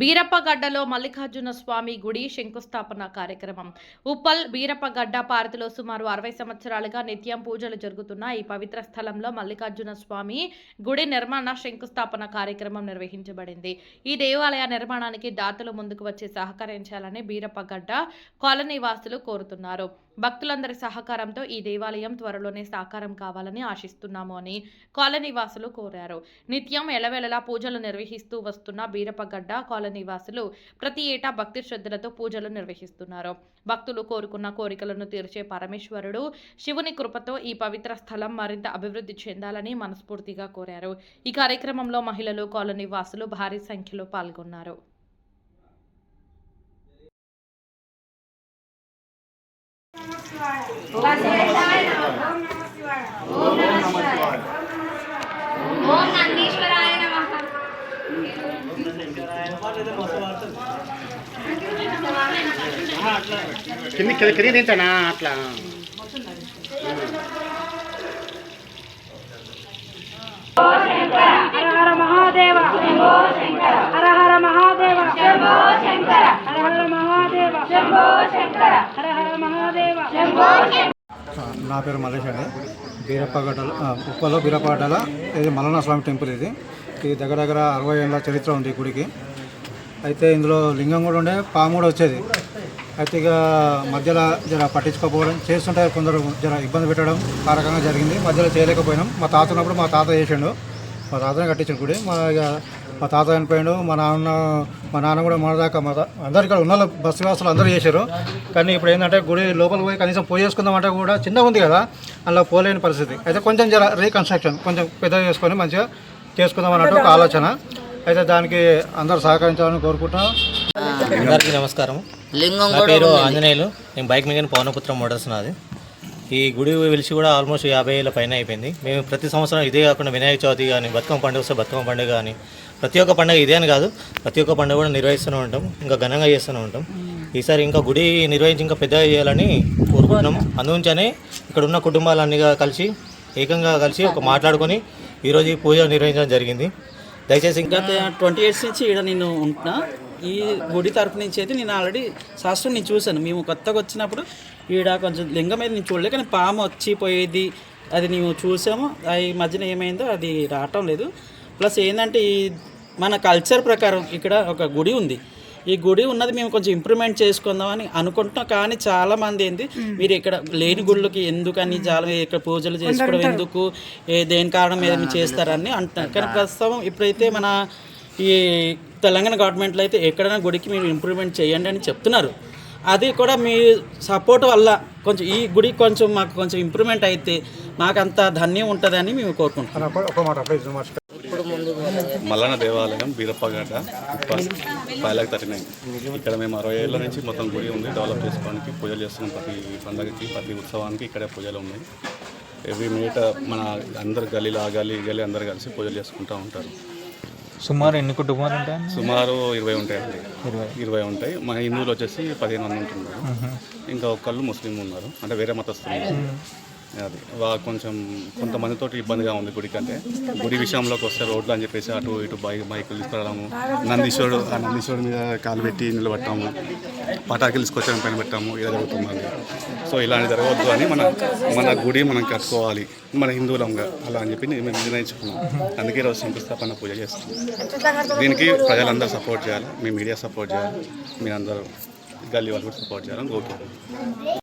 బీరప్పగడ్డలో మల్లికార్జున స్వామి గుడి శంకుస్థాపన కార్యక్రమం. ఉప్పల్ బీరప్పగడ్డ పార్తిలో సుమారు అరవై సంవత్సరాలుగా నిత్యం పూజలు జరుగుతున్న ఈ పవిత్ర స్థలంలో మల్లికార్జున స్వామి గుడి నిర్మాణ శంకుస్థాపన కార్యక్రమం నిర్వహించబడింది. ఈ దేవాలయ నిర్మాణానికి దాతలు ముందుకు వచ్చి సహకరించాలని బీరప్పగడ్డ కాలనీ వాసులు కోరుతున్నారు. భక్తులందరి సహకారంతో ఈ దేవాలయం త్వరలోనే సాకారం కావాలని ఆశిస్తున్నాము అని కాలనీ వాసులు కోరారు. నిత్యం ఎలవెలలా పూజలు నిర్వహిస్తూ వస్తున్న బీరప్పగడ్డ కాలనీ వాసులు ప్రతి ఏటా భక్తి శ్రద్ధలతో పూజలు నిర్వహిస్తున్నారు. భక్తులు కోరుకున్న కోరికలను తీర్చే పరమేశ్వరుడు శివుని కృపతో ఈ పవిత్ర స్థలం మరింత అభివృద్ధి చెందాలని మనస్ఫూర్తిగా కోరారు. ఈ కార్యక్రమంలో మహిళలు కాలనీ వాసులు భారీ సంఖ్యలో పాల్గొన్నారు. ఓం నందీశ్వరాయ కింది కింది కింది దించానా? అట్లా. హర హర మహాదేవ. హర హర మహాదేవ. హర హర మహాదేవ. హర హర మహాదేవ. నా పేరు మల్లేష్ అండి. బీరప్పగడ్డల ఉప్పలో బీరప్పగడ్డల ఇది మల్లన్న స్వామి టెంపుల్ ఇది. ఇది దగ్గర దగ్గర అరవై ఏళ్ళ చరిత్ర ఉంది ఈ గుడికి. అయితే ఇందులో లింగం కూడా ఉండే పాము కూడా వచ్చేది. అయితే ఇక మధ్యలో జర పట్టించుకోకపోవడం చేస్తుంటే కొందరు జర ఇబ్బంది పెట్టడం ఆ రకంగా జరిగింది. మధ్యలో చేయలేకపోయినాం. మా తాత ఉన్నప్పుడు మా తాత చేసిండు. మా తాతనే కట్టించాడు గుడి. మా ఇక మా తాత చనిపోయాడు. మా నాన్న మా నాన్న కూడా మన దాకా మా అందరు ఇక్కడ ఉన్న వాళ్ళు బస్సు వ్యవస్థలు అందరూ చేశారు. కానీ ఇప్పుడు ఏంటంటే గుడి లోపలికి పోయి కనీసం పోయేసుకుందామంటే కూడా చిన్నగా ఉంది కదా అందులో పోలేని పరిస్థితి. అయితే కొంచెం జర రీకన్స్ట్రక్షన్ కొంచెం పెద్దగా చేసుకొని మంచిగా చేసుకుందాం అన్నట్టు ఒక ఆలోచన. అయితే దానికి అందరూ సహకరించాలని కోరుకుంటున్నాం. అందరికీ నమస్కారం. లింగం నా పేరు ఆంజనేయులు. నేను బైక్ మీద పవనపుత్రం మోటార్స్ నాది. ఈ గుడి వెలిసి కూడా ఆల్మోస్ట్ యాభై ఏళ్ళ పైన అయిపోయింది. మేము ప్రతి సంవత్సరం ఇదే కాకుండా వినాయక చవితి కానీ బతుకమ్మ పండుగ వస్తే బతుకమ్మ పండుగ కానీ ప్రతి ఒక్క పండుగ ఇదే అని కాదు ప్రతి ఒక్క పండుగ కూడా నిర్వహిస్తూనే ఉంటాం. ఇంకా ఘనంగా చేస్తూనే ఉంటాం. ఈసారి ఇంకా గుడి నిర్వహించి ఇంకా పెద్దగా చేయాలని కోరుకుంటున్నాం. అందుంచనే ఇక్కడ ఉన్న కుటుంబాలన్నీ కలిసి ఏకంగా కలిసి ఒక మాట్లాడుకొని ఈరోజు ఈ పూజ నిర్వహించడం జరిగింది. దయచేసి ఇంకా గత ట్వంటీ ఇయర్స్ నుంచి ఇక్కడ నేను ఉంటున్నా. ఈ గుడి తరపు నుంచి అయితే నేను ఆల్రెడీ శాస్త్రం నేను చూశాను. మేము కొత్తగా వచ్చినప్పుడు ఈడ కొంచెం లింగం మీద నేను చూడలేదు కానీ పాము వచ్చి పోయేది అది మేము చూసాము. అది ఈ మధ్యన ఏమైందో అది రావటం లేదు. ప్లస్ ఏంటంటే ఈ మన కల్చర్ ప్రకారం ఇక్కడ ఒక గుడి ఉంది. ఈ గుడి ఉన్నది మేము కొంచెం ఇంప్రూవ్మెంట్ చేసుకుందామని అనుకుంటున్నాం. కానీ చాలా మంది ఏంది మీరు ఇక్కడ లేని గుళ్ళకి ఎందుకని చాలా ఇక్కడ పూజలు చేసుకోవడం ఎందుకు? ఏ దేని కారణం మీద మీరు చేస్తారని అంటున్నారు. కానీ ప్రస్తుతం ఇప్పుడైతే మన ఈ తెలంగాణ గవర్నమెంట్లో అయితే ఎక్కడైనా గుడికి మీరు ఇంప్రూవ్మెంట్ చేయండి అని చెప్తున్నారు. అది కూడా మీ సపోర్ట్ వల్ల కొంచెం ఈ గుడి కొంచెం మాకు కొంచెం ఇంప్రూవ్మెంట్ అయితే మాకంత ధన్యం ఉంటుందని మేము కోరుకుంటున్నాం ఒక- ఒక మాట ప్లీజ్ మాట మల్లన్న దేవాలయం బీరప్పగడ్డ ఫైవ్ థర్టీ నైన్. ఇక్కడ మేము అరవై ఏళ్ళ నుంచి మొత్తం గుడి ఉంది. డెవలప్ చేసుకోవడానికి పూజలు చేస్తున్నాం ప్రతి పండగకి ప్రతి ఉత్సవానికి ఇక్కడే పూజలు ఉన్నాయి. ఎవ్రీ మినిట్ మన అందరు గలీలో ఆ గలీ గలీ అందరు కలిసి పూజలు చేసుకుంటూ ఉంటారు. సుమారు ఎన్ని కుటుంబాలు ఉంటాయి సుమారు ఇరవై ఉంటాయండి. ఇరవై. ఉంటాయి. మా హిందువులు వచ్చేసి పదిహేను మంది ఉంటున్నారు. ఇంకా ఒకళ్ళు ముస్లిం ఉన్నారు. అంటే వేరే మతస్థులు. అది. కొంచెం కొంతమందితోటి ఇబ్బందిగా ఉంది గుడి కంటే గుడి విషయంలోకి వస్తే రోడ్లు అని చెప్పేసి అటు ఇటు బైక్ బైకులు తీసుకురావడము నందీశ్వరుడు ఆ నందీశ్వరుడు మీద కాలు పెట్టి నిలబెట్టాము పటాకులు తీసుకొచ్చే పైన పెట్టాము ఇలా జరుగుతుంది. సో ఇలాంటి జరగవద్దు అని మన మన గుడి మనం కట్టుకోవాలి మన హిందువులంగా అలా అని చెప్పి మేము నిర్ణయించుకున్నాం. అందుకే ఈరోజు శంకుస్థాపన పూజ చేస్తున్నాం. దీనికి ప్రజలందరూ సపోర్ట్ చేయాలి మీ మీడియా సపోర్ట్ చేయాలి మీరందరూ గల్లీ వాళ్ళు కూడా సపోర్ట్ చేయాలని కోరుకుంటున్నాం.